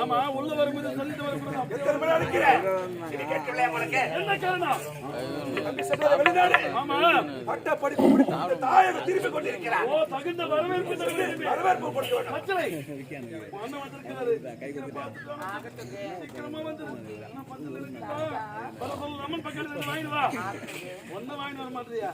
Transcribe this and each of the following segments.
ஆமா உள்ள வரும்போது சொல்லிட்டு எத்தனை? என்ன காரணம்? வெளிநாடு. ஆமா. பட்ட படிப்பு முடித்து கொண்டிருக்கிறார். ஓ தகுந்த வரவேற்பு வரவேற்பு. மச்சலை அண்ணன் வந்திருக்கிறாரு சீக்கிரமா வந்து ரமன் பக்கத்துல இருந்து வாங்கிட்டு வா. ஒன்னும் வாங்கிட்டு வர மாட்டியா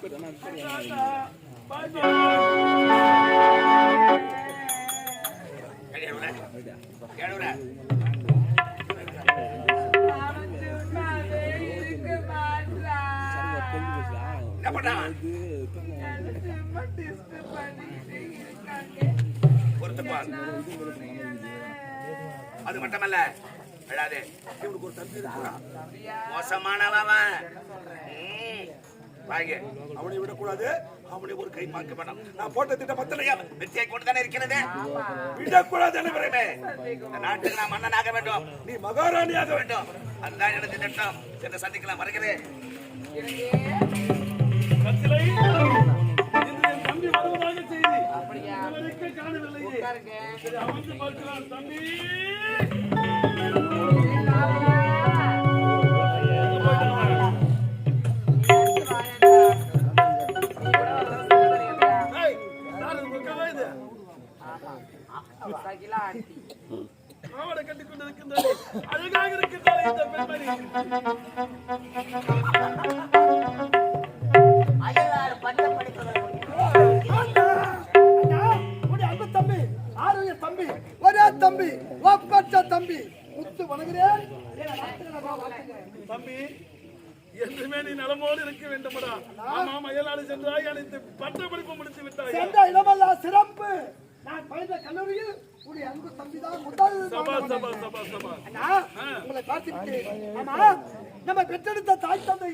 என்ன பண்றான்? பொறுத்துப்பார். அது மட்டுமல்ல விழாதே. இவனுக்கு ஒரு தம்பி இருக்கிறான். மோசமானவன் வாங்க. அவனை விடக்கூடாது. அவனை ஒரு கை பார்க்க வேண்டாம் நான் போட்ட திட்டம் பத்தலையா வெற்றியை கொண்டு தானே இருக்கிறது? விடக்கூடாது அனைவருமே. நாட்டுக்கு நான் மன்னனாக வேண்டும். நீ மகாராணியாக வேண்டும். அதுதான் எனது திட்டம். சென்று சந்திக்கலாம். வருகிறேன் சரி அமர்ந்து தம்பி ஏய், யாரு கொண்டிருக்கின்றது. அழகாக இருக்கின்றது இந்த பெண்மணி. தம்பி ஒப்பற்ற தம்பி. முத்து வாழ்த்துகிறேன். தம்பி என்றுமே நீ நலமோடு இருக்க வேண்டுமடா. ஆமா மயிலாடு சென்றாய் அனைத்து பட்ட படிப்பு முடித்து விட்டாய்? சென்ற இடமெல்லாம் சிறப்பு. நான் பயின்ற கல்லூரியில் உன்னுடைய அன்பு தம்பி தான் முதல் சபா மாணவன். சபா சபா சபா. அண்ணா, உங்களை பார்த்துட்டு ஆமா நம்ம பெற்றெடுத்த தாய் தந்தை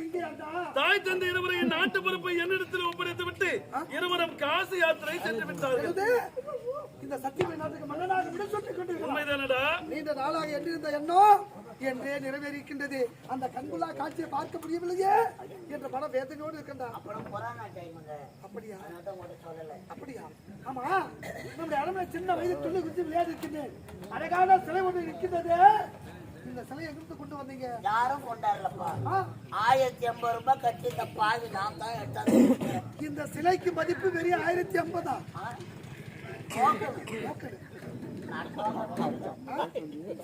தாய் தந்தை இருவரையும் நாட்டு பொறுப்பை என்னிடத்தில் ஒப்படைத்து விட்டு இருவரும் காசி யாத்திரை சென்று விட்டார்கள். இந்த சத்தியமை நாட்டுக்கு மன்னனாக விட சொல்லிக் கொண்டிருக்கிறார். உண்மைதானடா? நீண்ட நாளாக எண்ணிருந்த எண்ணம் என்றே நிறைவேறியிருக்கின்றது. அந்த கண்குள்ளா காட்சியை பார்க்க முடியவில்லையே என்ற மன வேதனையோடு டைமுங்க அப்படியா? அப்படியா? ஆமா. நம்முடைய அரண்மனை சின்ன வயது துள்ளி குச்சி விளையாடி இருக்கின்றேன் அழகான சிலை ஒன்று இருக்கின்றது. இந்த சிலையை எங்கிருந்து கொண்டு வந்தீங்க? யாரும் கொண்டாடலப்பா. ஆயிரத்தி எண்பது ரூபாய் கட்டி இந்த பாவி நான் தான் எடுத்தாந்து இந்த சிலைக்கு மதிப்பு வெறும் ஆயிரத்தி ஐம்பதா?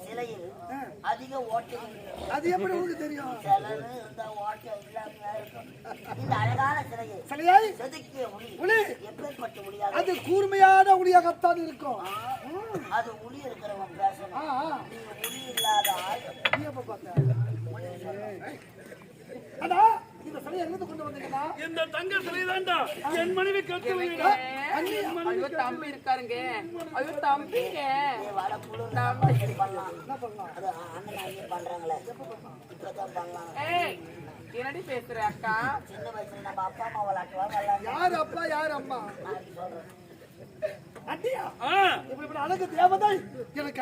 சிலையில் அதிக இருக்கு. அது எப்படி உங்களுக்கு தெரியும்? சிலரு இருந்தா ஓட்டை இல்லாம இருக்கும். இந்த அழகான சிலையை சிலையாய் செதுக்கிய உளி உளி. எப்பேற்பட்ட உளியாக அது கூர்மையான உளியாகத்தான் இருக்கும். அது உளி இருக்கிறவன் பேசணும். ஆ, ஆ. நீ உளி இல்லாத ஆள். நீ எப்ப பார்த்த? இந்த சிலையை எங்கிருந்து கொண்டு வந்தீங்கன்னா இந்த தங்க சிலைதான்டா என் மனைவி கட்டளையிட ஐயோ தம்பி இருக்காருங்க. ஐயோ தம்பிங்க. என்னடி பேசுற அக்கா? சின்ன வயசுல நம்ம அப்பா அம்மா விளையாட்டுவாங்க யார் அப்பா யார் அம்மா? இப்படி அழகு தேவதை எனக்கு